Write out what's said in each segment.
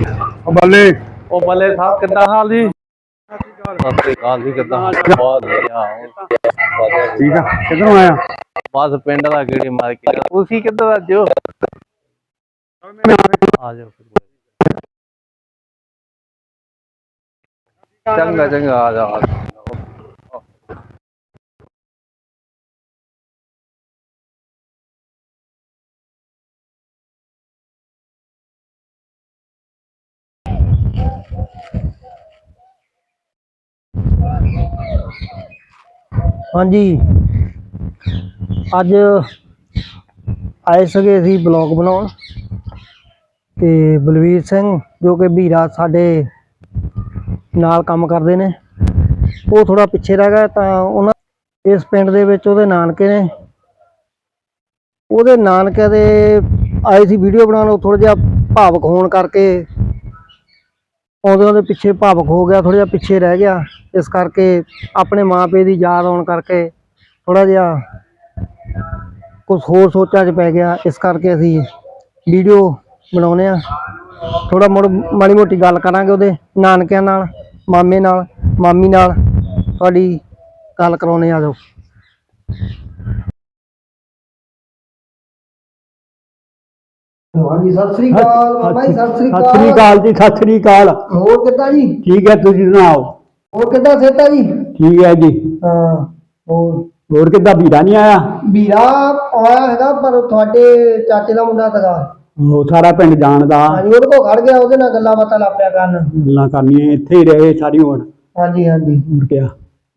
ਉਹ ਬੱਲੇ ਉਹ ਬੱਲੇ ਸਾਹਿਬ ਕਿੱਦਾਂ ਹਾਲ ਜੀ ਸਤਿ ਸ੍ਰੀ ਅਕਾਲ ਜੀ ਕਿੱਦਾਂ ਹਾਲ ਬਹੁਤ ਵਧੀਆ। ਠੀਕ ਆ ਕਿੱਧਰੋਂ ਆਇਆ ਬਸ ਪਿੰਡ ਦਾ ਗੇੜੀ ਮਾਰ ਕੇ। ਤੁਸੀਂ ਕਿੱਧਰ ਅੱਜ ਹੋ ਆ ਜਾਓ। ਚੰਗਾ ਚੰਗਾ ਆ ਜਾ ਹਾਂਜੀ। ਅੱਜ ਆਏ ਸਗੇ ਸੀ ਬਲੌਗ ਬਣਾਉਣ ਤੇ ਬਲਵੀਰ ਸਿੰਘ ਜੋ ਕਿ ਵੀਰਾ ਸਾਡੇ ਨਾਲ ਕੰਮ ਕਰਦੇ ਨੇ, ਉਹ ਥੋੜਾ ਪਿੱਛੇ ਰਹਿ ਗਿਆ ਤਾਂ ਉਹਨਾਂ ਇਸ ਪਿੰਡ ਦੇ ਵਿੱਚ ਉਹਦੇ ਨਾਨਕੇ ਨੇ। ਉਹਦੇ ਨਾਨਕੇ ਦੇ ਆਏ ਸੀ ਵੀਡੀਓ ਬਣਾਉਣ, ਉਹ ਥੋੜਾ ਜਿਹਾ ਭਾਵਕ ਹੋਣ ਕਰਕੇ ਉਹਦੇ ਉਹਦੇ ਪਿੱਛੇ ਭਾਵਕ ਹੋ ਗਿਆ ਥੋੜਾ ਜਿਹਾ ਪਿੱਛੇ ਰਹਿ ਗਿਆ। ਇਸ ਕਰਕੇ ਆਪਣੇ ਮਾਪੇ ਦੀ ਯਾਦ ਆਉਣ ਕਰਕੇ ਥੋੜਾ ਜਿਹਾ ਕੁਝ ਹੋਰ ਸੋਚਾਂ 'ਚ ਪੈ ਗਿਆ। ਇਸ ਕਰਕੇ ਅਸੀਂ ਵੀਡੀਓ ਬਣਾਉਨੇ ਆ ਥੋੜਾ ਮੋੜ, ਮਾੜੀ ਮੋਟੀ ਗੱਲ ਕਰਾਂਗੇ ਉਹਦੇ ਨਾਨਕਿਆਂ ਨਾਲ, ਮਾਮੇ ਨਾਲ, ਮਾਮੀ ਨਾਲ। ਤੁਹਾਡੀ ਗੱਲ ਕਰਾਉਨੇ ਆ ਜੋ ਹਾਂਜੀ ਸਤਿ ਸ੍ਰੀ ਅਕਾਲ ਬਾਬਾ ਜੀ ਸਤਿ ਸ੍ਰੀ ਸਤਿ ਸ੍ਰੀ ਅਕਾਲ। ਜੀ ਸਤਿ ਸ੍ਰੀ ਅਕਾਲ। ਹੋਰ ਕਿੱਦਾਂ ਜੀ? ਠੀਕ ਹੈ ਤੁਸੀਂ ਸੁਣਾਓ? ਹੋਰ ਕਿੱਦਾਂ ਸੇਤਾ ਜੀ? ਠੀਕ ਹੈ ਜੀ। ਹਾਂ ਹੋਰ? ਹੋਰ ਕਿੱਦਾਂ ਵੀਰਾ ਨਹੀਂ ਆਇਆ? ਵੀਰਾ ਆਇਆ ਹੈਗਾ ਪਰ ਤੁਹਾਡੇ ਚਾਚੇ ਦਾ ਮੁੰਡਾ ਸੀਗਾ। ਉਹ ਸਾਰਾ ਪਿੰਡ ਜਾਣਦਾ। ਹਾਂਜੀ ਉਹਦੇ ਕੋਲ ਖੜ ਗਿਆ ਉਹਦੇ ਨਾਲ ਗੱਲਾਂ ਬਾਤਾਂ ਲੱਪਿਆ ਕਰਨ। ਗੱਲਾਂ ਕਰਨੀਆਂ ਇੱਥੇ ਹੀ ਰਹੇ ਸਾਰੀ ਉਮਰ। ਹਾਂਜੀ ਹਾਂਜੀ। ਮੁੜ ਗਿਆ।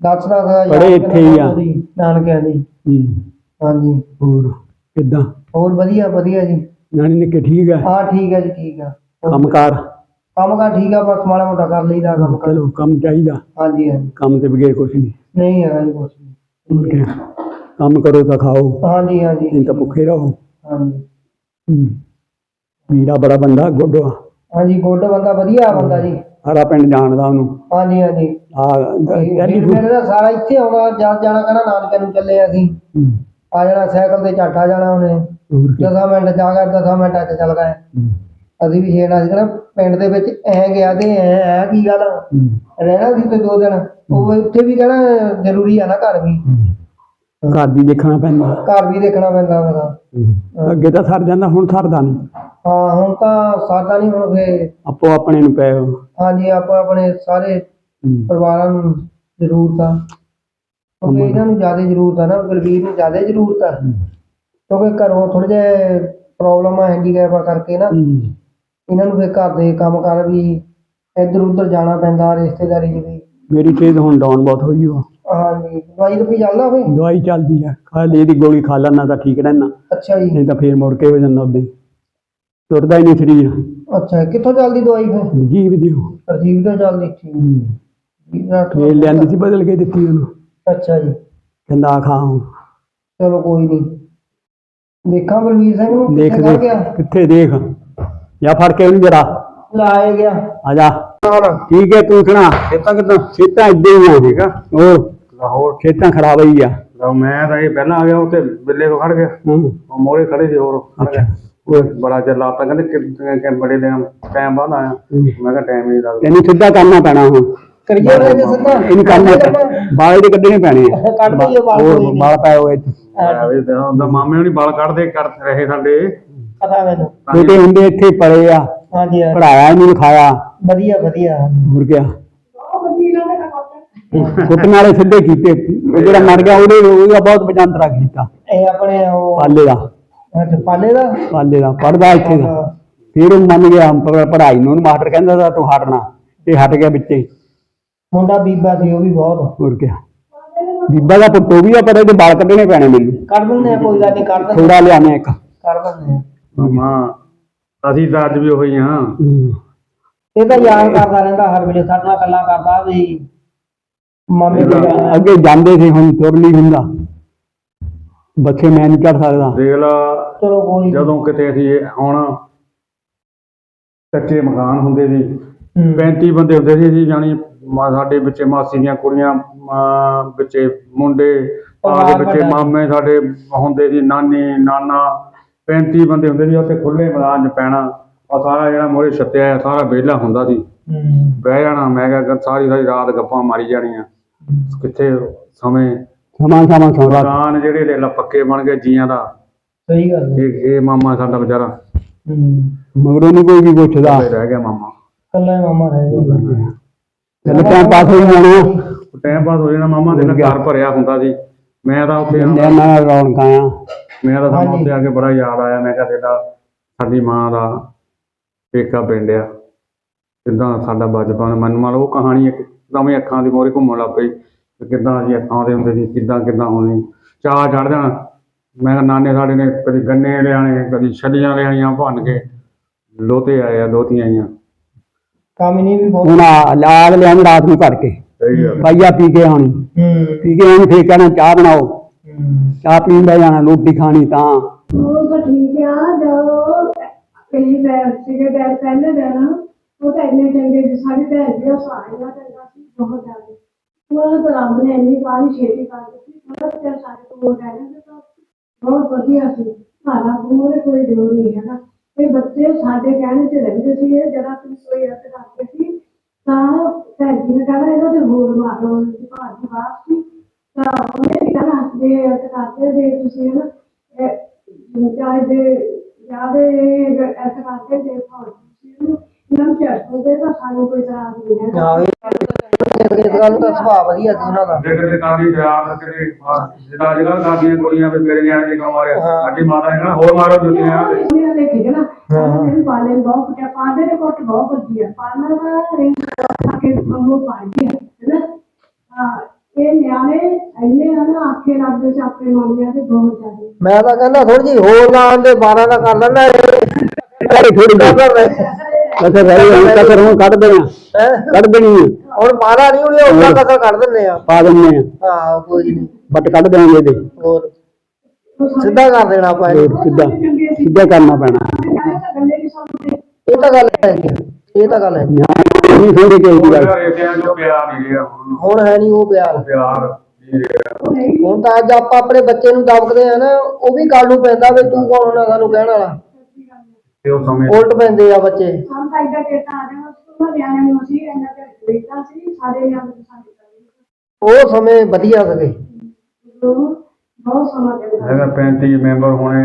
ਦੱਸਦਾ ਯਾਰ ਬੜੇ ਇੱਥੇ ਹੀ ਆ। ਨਾਨਕਿਆਂ ਦੀ। ਹਾਂਜੀ। ਹੋਰ ਕਿੱਦਾਂ? ਹੋਰ ਵਧੀਆ ਵਧੀਆ ਜੀ। ਨਾਨੀ ਨਿੱਕੇ ਠੀਕ ਹੈ ਹਾਂ ਠੀਕ ਹੈ ਜੀ ਠੀਕ ਆ। ਕੰਮਕਾਰ? ਕੰਮ ਕਾ ਠੀਕ ਆ ਬਸ ਮਾੜਾ ਮੋਟਾ ਕਰ ਲਈਦਾ ਕੰਮ। ਕਰ ਚਲੋ ਕੰਮ ਚਾਹੀਦਾ। ਹਾਂਜੀ ਹਾਂਜੀ। ਕੰਮ ਤੇ ਬਗੈਰ ਕੁਛ ਨਹੀਂ। ਨਹੀਂ ਹੈਗਾ ਜੀ ਕੁਛ ਵੀ। ਮੁੜ ਕੇ? ਕੰਮ ਕਰੋ ਤਾਂ ਖਾਓ। ਹਾਂਜੀ ਹਾਂਜੀ। ਨਹੀਂ ਤਾਂ ਭੁੱਖੇ ਰਹੋ। ਹਾਂਜੀ। ਹੂੰ। ਵੀਰਾ ਬੜਾ ਬੰਦਾ ਗੋਡੋ ਹਾਂਜੀ ਗੋਡ ਬੰਦਾ ਵਧੀਆ ਬੰਦਾ ਜੀ। ਸਾਰਾ ਪਿੰਡ ਜਾਣਦਾ ਉਹਨੂੰ। ਹਾਂਜੀ ਹਾਂਜੀ। ਆ ਗੈਲੀ ਮੇਰੇ ਦਾ ਸਾਰਾ ਇੱਥੇ ਆਉਣਾ ਜਦ ਜਾਣਾ ਕਹਿੰਦਾ ਨਾਨਕਿਆਂ ਨੂੰ ਚੱਲੇ ਅਸੀਂ। ਆ ਜਾਣਾ ਸਾਈਕਲ ਤੇ ਝੱਟ ਆ ਜਾਣਾ ਉਹਨੇ। ਹੋਰ ਕੀ? ਦਸਾਂ ਮਿੰਟ ਜਾ ਗਿਆ ਦਸਾਂ ਮਿੰਟਾਂ ਚ ਚੱਲ ਗਏ। ਅਸੀਂ ਵੀ ਛੇੜਨਾ ਸੀ ਕਹਿੰਦਾ ਪਿੰਡ ਦੇ ਵਿੱਚ ਐ ਗਿਆ ਤੇ ਐ ਐ ਕੀ ਗੱਲ। ਰਹਿਣਾ ਸੀ ਤੇ ਦੋ ਦਿਨ। ਉਹ ਉੱਥੇ ਵੀ ਕਹਿਣਾ ਜ਼ਰੂਰੀ ਆ ਨਾ ਘਰ ਵੀ। ਘਰ ਵੀ ਦੇਖਣਾ ਪੈਂਦਾ। ਘਰ ਵੀ ਦੇਖਣਾ ਪੈਂਦਾ ਉਹਦਾ ਅੱਗੇ ਤਾਂ ਸਰ ਜਾਂਦਾ ਹੁਣ ਸਰਦਾ ਨਹੀਂ। ਹਾਂ ਹੁਣ ਤਾਂ ਸਾਡਾ ਨਹੀਂ ਹੁਣ ਫੇ ਆਪੋ ਆਪਣੇ ਨੂੰ ਪਏ। ਹਾਂਜੀ ਆਪਾਂ ਆਪਣੇ ਸਾਰੇ। ਪਰਿਵਾਰਾਂ ਨੂੰ ਜ਼ਰੂਰਤ ਆ। ਕਿਉਂਕਿ ਇਹਨਾਂ ਨੂੰ ਜ਼ਿਆਦਾ ਜ਼ਰੂਰਤ ਆ ਨਾ ਬਲਵੀਰ ਨੂੰ ਜ਼ਿਆਦਾ ਜ਼ਰੂਰਤ ਆ। ਕਿਉਂਕਿ ਘਰੋਂ ਥੋੜੇ ਜਿਹਾ ਪ੍ਰੋਬਲਮ ਆ ਹੈਂਡੀਕੈਪ ਕਰਕੇ ਨਾ। ਹੂੰ। ਇਹਨਾਂ ਨੂੰ ਫਿਰ ਘਰ ਦੇ ਕੰਮ ਕਰ ਵੀ ਇੱਧਰ ਉੱਧਰ ਜਾਣਾ ਪੈਂਦਾ ਰਿਸ਼ਤੇਦਾਰੀ 'ਚ ਵੀ। ਮੇਰੀ ਸਿਹਤ ਹੁਣ ਡਾਊਨ ਬਹੁਤ ਹੋਈ ਹੋ ਹਾਂਜੀ। ਦਵਾਈ ਤਾਂ ਚੱਲਦਾ ਹੋਵੇ ਦਵਾਈ ਚੱਲਦੀ ਆ। ਖਾ ਲਈ ਦੀ ਗੋਲੀ ਖਾ ਲੈਣਾ ਤਾਂ ਠੀਕ ਰਹਿਣਾ ਅੱਛਾ ਜੀ। ਨਹੀਂ ਤਾਂ ਫੇਰ ਮੁੜ ਕੇ ਹੋ ਜਾਂਦਾ ਉਦਾਂ ਹੀ ਤੁਰਦਾ ਹੀ ਨਹੀਂ ਸਰੀਰ। ਅੱਛਾ ਕਿੱਥੋਂ ਚੱਲਦੀ ਦਵਾਈ ਫਿਰ? ਜੀਵ ਦਿਓ ਤਰਜੀਬ ਤੋਂ ਚੱਲਦੀ ਠੀਕ। ਵੀਰਾ ਫੇਰ ਲਿਆਂਦੀ ਸੀ ਬਦਲ ਕੇ ਦਿੱਤੀ ਉਹਨੂੰ। ਅੱਛਾ ਜੀ। ਕਹਿੰਦਾ ਆ ਖਾ ਹੁਣ। ਚਲੋ ਕੋਈ ਨਹੀਂ। ਦੇਖਾਂ ਬਲਵੀਰ ਸਿੰਘ ਨੂੰ ਦੇਖ ਕਿੱਥੇ ਗਿਆ? ਦੇਖ ਕਿੱਥੇ ਦੇਖ? ਜਾਂ ਫੜ ਕੇ ਉਹਨੂੰ ਜਰਾ। ਲਾਏ ਗਿਆ। ਆ ਜਾ। ਠੀਕ ਹੈ ਤੂੰ ਸੁਣਾ। ਖੇਤਾਂ ਕਿਦਾਂ? ਖੇਤਾਂ ਇਦਾਂ ਹੀ ਆ ਠੀਕ ਆ? ਹੋਰ? ਹੋਰ ਖੇਤਾਂ ਖਰਾਬ ਹੀ ਆ। ਤਾਂ ਮੈਂ ਤਾਂ ਇਹ ਪਹਿਲਾਂ ਆ ਗਿਆ ਉੱਥੇ ਬਿੱਲੇ ਕੋ ਖੜ ਗਿਆ। ਹੂੰ। ਉਹ ਮੋਰੇ ਖੜੇ ਸੀ ਹੋਰ ਖੜ ਅੱਛਾ। ਗਿਆ। ਉਹ ਬੜਾ ਚਿਰ ਲਾਤਾ ਕਹਿੰਦੇ ਕਿ ਕਿ ਬੜੇ ਦਿਨ ਟਾਈਮ ਬਾਅਦ ਆਇਆ। ਮੈਂ ਕਿਹਾ ਟਾਈਮ ਨਹੀਂ ਲੱਗਦਾ। ਤੈਨੂੰ ਸਿੱਧਾ ਕਰਨਾ ਪੈਣਾ ਹੁਣ। ਕਰੀਏ ਸਿੱਧਾ? ਇਹਨੂੰ ਕਰਨਾ ਬਾਲ ਦੇ ਕੱਢਣੇ ਪੈਣੇ ਆ। ਕੱਢ ਦਈਏ ਬਾਲ ਹੋਰ ਕੋਈ ਨੀ। ਬਾਲ ਪਾਏ ਹੋਏ ਚ। ਆਵੇ ਤਾਂ ਉਹਦਾ ਮਾਮੇ ਹੁਣੀ ਵਾਲ ਕੱਢਦੇ ਕਰ ਰਹੇ ਸਾਡੇ। ਪਤਾ ਮੈਨੂੰ। ਛੋਟੇ ਹੁੰਦੇ ਇੱਥੇ ਹੀ ਪੜੇ ਆ। ਹਾਂਜੀ ਹਾਂਜੀ। ਪੜਾਇਆ ਇਹਨੂੰ ਲਿਖਾਇਆ। ਵਧੀਆ ਵਧੀਆ। ਹੋਰ ਗਿਆ ਕੁੱਟਣ ਵਾਲੇ ਸਿੱਧੇ ਕੀਤੇ। ਉਹ ਜਿਹੜਾ ਮਰ ਗਿਆ ਉਹਦੇ ਉਹਦਾ ਬਹੁਤ ਬਜੰਤਰਾ ਕੀਤਾ। ਇਹ ਆਪਣੇ ਉਹ ਪਾਲੇ ਦਾ। ਅੱਛਾ, ਪਾਲੇ ਦਾ? ਪਾਲੇ ਦਾ ਪੜਦਾ ਇੱਥੇ ਦਾ। ਹਾਂ। ਫਿਰ ਉਹ ਮੰਨ ਗਿਆ ਪ- ਪੜ੍ਹਾਈ ਨੂੰ। ਉਹਨੂੰ ਮਾਸਟਰ ਕਹਿੰਦਾ ਤੂੰ ਹਟਣਾ। ਤੇ ਹਟ ਗਿਆ ਵਿੱਚੇ। ਹੀ। ਮੁੰਡਾ ਬੀਬਾ ਸੀ ਉਹ ਵੀ ਬਹੁਤ। ਹੋਰ ਗਿਆ ਬੀਬਾ ਦਾ ਪੁੱਤੋ ਵੀ ਆ ਪਰ ਇਹਦੇ ਵਾਲ ਕੱਢਣੇ ਪੈਣੇ ਮੈਨੂੰ। ਕੱਢ ਦਿੰਦੇ ਆ ਕੋਈ ਗੱਲ ਨਹੀਂ ਕੱਢ ਦਿੰਦੇ ਥੋੜਾ ਲਿਆਣੇ ਇੱਕ। ਕੱਢ ਦਿੰਦੇ ਆ। ਮਾਮਾ ਅਸੀਂ ਤਾਂ ਅੱਜ ਵੀ ਉਹੀ ਹਾਂ ਹੂੰ। ਇਹ ਤਾਂ ਯਾਦ ਕਰਦਾ ਰਹਿੰਦਾ ਹਰ ਵੇਲੇ ਸਾਡੇ ਨਾਲ ਗੱਲਾਂ ਕਰਦਾ ਵੀ ਮਾਮੇ ਅੱਗੇ ਜਾਂਦੇ ਸੀ ਹੁਣ ਤੁਰ ਨਹੀਂ ਹੁੰਦਾ। ਬੱਚੇ ਮੈਂ ਨਹੀਂ ਚੜ ਸਕਦਾ। ਦੇਖ ਲਾ ਚਲੋ ਕੋਈ। ਜਦੋਂ ਕਿਤੇ ਅਸੀਂ ਹੁਣ ਕੱਚੇ ਮਕਾਨ ਹੁੰਦੇ ਸੀ ਹੂੰ। 35 ਬੰਦੇ ਹੁੰਦੇ ਸੀ ਅਸੀਂ ਜਾਣੀ ਸਾਡੇ ਵਿੱਚੇ ਮਾਸੀ ਦੀਆਂ ਕੁੜੀਆਂ ਵਿੱਚੇ ਮੁੰਡੇ ਆ ਦੇ ਪਰਿਵਾਰ ਵਿੱਚੇ ਵੱਡਾ। ਮਾਮੇ ਸਾਡੇ ਹੁੰਦੇ ਸੀ ਨਾਨੀ ਨਾਨਾ 35 ਬੰਦੇ ਹੁੰਦੇ ਸੀ ਉੱਥੇ ਖੁੱਲੇ ਮੈਦਾਨ 'ਚ ਪੈਣਾ। ਆ ਸਾਰਾ ਜਿਹੜਾ ਮੋਰੇ ਛੱਤਿਆ ਆ ਸਾਰਾ ਵਿਹਲਾ ਹੁੰਦਾ ਸੀ। ਹੂੰ। ਬਹਿ ਜਾਣਾ ਮੈਂ ਕਿਹਾ ਸਾਰੀ ਸਾਰੀ ਰਾਤ ਗੱਪਾਂ ਮਾਰੀ ਜਾਣੀਆਂ। ਕਿੱਥੇ ਸਮੇਂ? ਸਮਾਂ ਸਮਾਂ ਸੌਂਦਾ ਮਕਾਨ ਜਿਹੜੇ ਦੇ ਲਾ ਪੱਕੇ ਬਣ ਗਏ ਜੀਆਂ ਦਾ। ਸਹੀ ਗੱਲ ਹੈ। ਇਹ ਇਹ ਮਾਮਾ ਸਾਡਾ ਵਿਚਾਰਾ। ਹੂੰ। ਮਗਰੋਂ ਨਹੀਂ ਕੋਈ ਵੀ ਪੁੱਛਦਾ। ਰਹਿ ਗਿਆ ਮਾਮਾ। ਕੱਲਾ ਹੀ ਮਾਮਾ ਰਹਿ ਗਿਆ। ਚੱਲ ਟਾਈਮ ਪਾਸ ਹੋਈ ਜਾਣਾ। ਟਾਈਮ ਪਾਸ ਹੋ ਜਾਣਾ ਮਾਮਾ ਦੇ ਨਾਲ ਘਰ ਭਰਿਆ ਹੁੰਦਾ ਸੀ। ਮੈਂ ਤਾਂ ਉੱਥੇ ਬੰਦਿਆਂ ਨਾਲ ਰੌਣਕਾਂ ਆ। ਮੈਂ ਤਾਂ ਸਾਨੂੰ। ਉੱਥੇ ਆ ਕੇ ਬੜਾ ਯਾਦ ਆਇਆ। ਮੈਂ ਕਿਹਾ ਤੇਰਾ ਸਾਡੀ ਮਾਂ ਦਾ ਪੇਕਾ ਪਿੰਡ ਆ। ਕਿੱਦਾਂ ਸਾਡਾ ਬਚਪਨ ਮੈਨੂੰ ਮੰਨ ਉਹ ਕਹਾਣੀ ਇੱਕ ਨਵੇਂ ਅੱਖਾਂ ਦੀ ਮੋਰੇ ਘੁੰਮਣ ਲੱਗ ਪਈ ਕਿੱਦਾਂ ਅਸੀਂ ਅੱਖਾਂ ਦੇ ਹੁੰਦੇ ਸੀ ਕਿੱਦਾਂ ਕਿੱਦਾਂ ਹੋਣੀ ਚਾਹ ਚੜ ਜਾਣਾ। ਮੈਂ ਕਿਹਾ ਨਾਨੇ ਸਾਡੇ ਨੇ ਕਦੀ ਗੰਨੇ ਲਿਆਣੇ ਕਦੀ ਛੱਲੀਆਂ ਲਿਆਣੀਆਂ ਭੰਨ ਕੇ ਲੋਤੇ ਆਏ ਆ ਦੋਤੀਆਂ ਆਈਆਂ। ਕਾਮਿਨੀ ਵੀ ਬਹੁਤ ਹੁਣ ਲਾਗ ਲਿਆ ਰਾਤ ਨੂੰ ਘੜ ਕੇ। ਸਹੀ ਗੱਲ ਪਾਈਆ ਪੀ ਕੇ ਆਉਣੀ। ਹੂੰ। ਪੀ ਕੇ ਆਉਣੀ ਫੇਰ ਕਹਿਣਾ ਚਾਹ ਬਣਾਓ। ਚਾਹ ਪੀਣ ਬਹਿ ਜਾਣਾ ਰੋਟੀ ਖਾਣੀ ਤਾਂ। ਉਹ ਤਾਂ ਠੀਕ ਆ ਜੋ ਕਈ ਬੈਠ ਸੀਗੇ ਬੈਠ ਪਹਿਲੇ ਦਿਨ ਉਹ ਤਾਂ ਇੰਨੇ ਚੰਗੇ ਸੀ ਸਾਡੀ ਭੈਣ ਜੀ ਉਹ ਸਾਰੀਆਂ ਚੰਗਾ ਸੀ ਬਹੁਤ ਜ਼ਿਆਦਾ। ਉਹ ਤਾਂ ਰੱਬ ਨੇ ਇੰਨੀ ਕਾਹਲੀ ਛੇਤੀ ਕਰ ਦਿੱਤੀ ਬਹੁਤ ਚਿਰ ਸਾਡੇ ਕੋਲ ਰਹਿ ਗਏ ਤਾਂ। ਬਹੁਤ ਵਧੀਆ ਸੀ। ਸਾਰਾ ਮੂਹਰੇ ਕੋਈ ਜ਼ਰੂਰ ਨਹੀਂ ਹੈਗਾ। ਇਹ ਬੱਚੇ ਸਾਡੇ ਕਹਿਣੇ 'ਚ ਰਹਿੰਦੇ ਸੀ ਇਹ ਜਰਾ ਤੁਸੀਂ ਕੋਈ ਰੱਤ ਕਰਦੇ ਸੀ ਤਾਂ ਭੈਣ ਜੀ ਨੇ ਕਹਿਣਾ ਇਹਨਾਂ ਦੇ ਹੋਰ ਮਾਰੋ ਜੀ ਭਾਜੀ ਬਾਤ ਸੀ। ਤਾਂ ਉਹਨੇ ਵੀ ਕਹਿਣਾ ਹੱਸਦੇ ਰੱਤ ਕਰਦੇ ਦੇ ਤੁਸੀਂ ਨਾ ਇਹ ਚਾਹੇ ਦੇ ਜਿਆਦੇ ਐਸਾ ਕਰਦੇ ਦੇ ਫੌਜੀ ਨਮ ਚੜਦੇ ਤਾਂ ਸਾਨੂੰ ਕੋਈ ਤਰ੍ਹਾਂ ਨਹੀਂ ਹੈ। ਹਾਂ ਇਹ ਇਸ ਗੱਲ ਦਾ ਸੁਭਾਅ ਵਧੀਆ ਸੀ ਉਹਨਾਂ ਦਾ। ਜਿਹੜੇ ਕਾਫੀ ਪਿਆਰ ਕਿਤੇ ਜਿਹੜਾ ਜਿਹੜਾ ਕਾਫੀਆਂ ਕੁੜੀਆਂ ਵੀ ਮੇਰੇ ਨਿਆਣੇ ਦੇ ਕੰਮ ਆ ਰਿਹਾ ਸਾਡੀ ਮਾਤਾ ਨੇ ਕਹਿਣਾ ਹੋਰ ਮਾਰੋ ਜੁੱਤੀਆਂ ਇਹ ਦੇਖੇ ਨਾ। ਇਹ ਪਾਲੇ ਬਹੁਤ ਕੁਟਿਆ ਪਾਦੇ ਦੇ ਕੋਟ ਬਹੁਤ ਵਧੀਆ ਪਾਲਣਾ ਦਾ ਰਿੰਗ ਕੇ ਉਹ ਪਾਈ ਹੈ ਨਾ? ਹਾਂ ਇਹ ਨਿਆਣੇ ਇੰਨੇ ਹਨ ਆਖੇ ਲੱਗਦੇ ਸੀ ਆਪਣੇ ਮਾਮਿਆਂ ਦੇ ਬਹੁਤ ਜ਼ਿਆਦਾ। ਮੈਂ ਤਾਂ ਕਹਿੰਦਾ ਥੋੜੀ ਜੀ ਹੋਰ ਨਾ ਆਂਦੇ 12 ਦਾ ਕਰ ਲੈਣਾ ਥੋੜੀ ਥੋੜੀ ਕਸਰ ਰਹਿ ਗਈ ਹੁਣ ਕਸਰ ਹੁਣ ਕੱਢ ਦੇਣਾ ਹੈ? ਕੱਢ ਦੇਣੀ ਆ, ਹੁਣ 12 ਨਹੀਂ ਹੋਣੀ ਉਹ ਕਸਰ ਕੱਢ ਦਿੰਦੇ ਆ। ਪਾ ਦਿੰਦੇ ਆ। ਹਾਂ ਕੋਈ ਨਹੀਂ। ਬੱਟ ਕੱਢ ਦੇਵਾਂਗੇ ਇਹਦੇ। ਹੋਰ। ਸਿੱਧਾ ਕਰ ਦੇਣਾ ਆਪਾਂ ਇਹਨੂੰ। ਹੋਰ ਸਿੱਧਾ ਸਿੱਧਾ ਕਰਨਾ ਪੈਣਾ। ਇਹ ਤਾਂ ਗੱਲ ਹੈ ਜੀ ਇਹ ਤਾਂ ਗੱਲ ਹੈ ਨਹੀਂ ਥੋੜੇ ਕੇ ਦੀ ਗੱਲ। ਰੇਤਿਆਂ ਜੋ ਪਿਆਰ ਨਹੀਂ ਰਿਹਾ ਹੁਣ। ਹੁਣ ਹੈ ਨਹੀਂ ਉਹ ਪਿਆਰ। ਪਿਆਰ ਨਹੀਂ ਰਿਹਾ। ਹੁਣ ਤਾਂ ਅੱਜ ਆਪਾਂ ਆਪਣੇ ਬੱਚੇ ਨੂੰ ਦਬਕਦੇ ਆ ਨਾ ਉਹ ਵੀ ਗੱਲ ਨੂੰ ਪੈਂਦਾ ਵੀ ਤੂੰ ਕੌਣ ਆ ਸਾਨੂੰ ਕਹਿਣ ਵਾਲਾ। ਤੇ ਉਹ ਸਮੇਂ ਉਲਟ ਪੈਂਦੇ ਆ ਬੱਚੇ। ਸਾਨੂੰ ਤਾਂ ਇੱਦਾਂ ਚੇਤਾ ਆ ਜਾਣਾ ਸਕੂਲ ਨਿਆਣਿਆਂ ਨੂੰ ਅਸੀਂ ਇਹਨਾਂ ਦੇ ਸੀ ਸਾਰੇ ਦੇ ਉਹ ਸਮੇਂ ਵਧੀਆ ਸੀਗੇ। ਬਹੁਤ ਸਮਾਂ ਚੰਗਾ ਹੈਗਾ 35 ਮੈਂਬਰ ਹੋਣੇ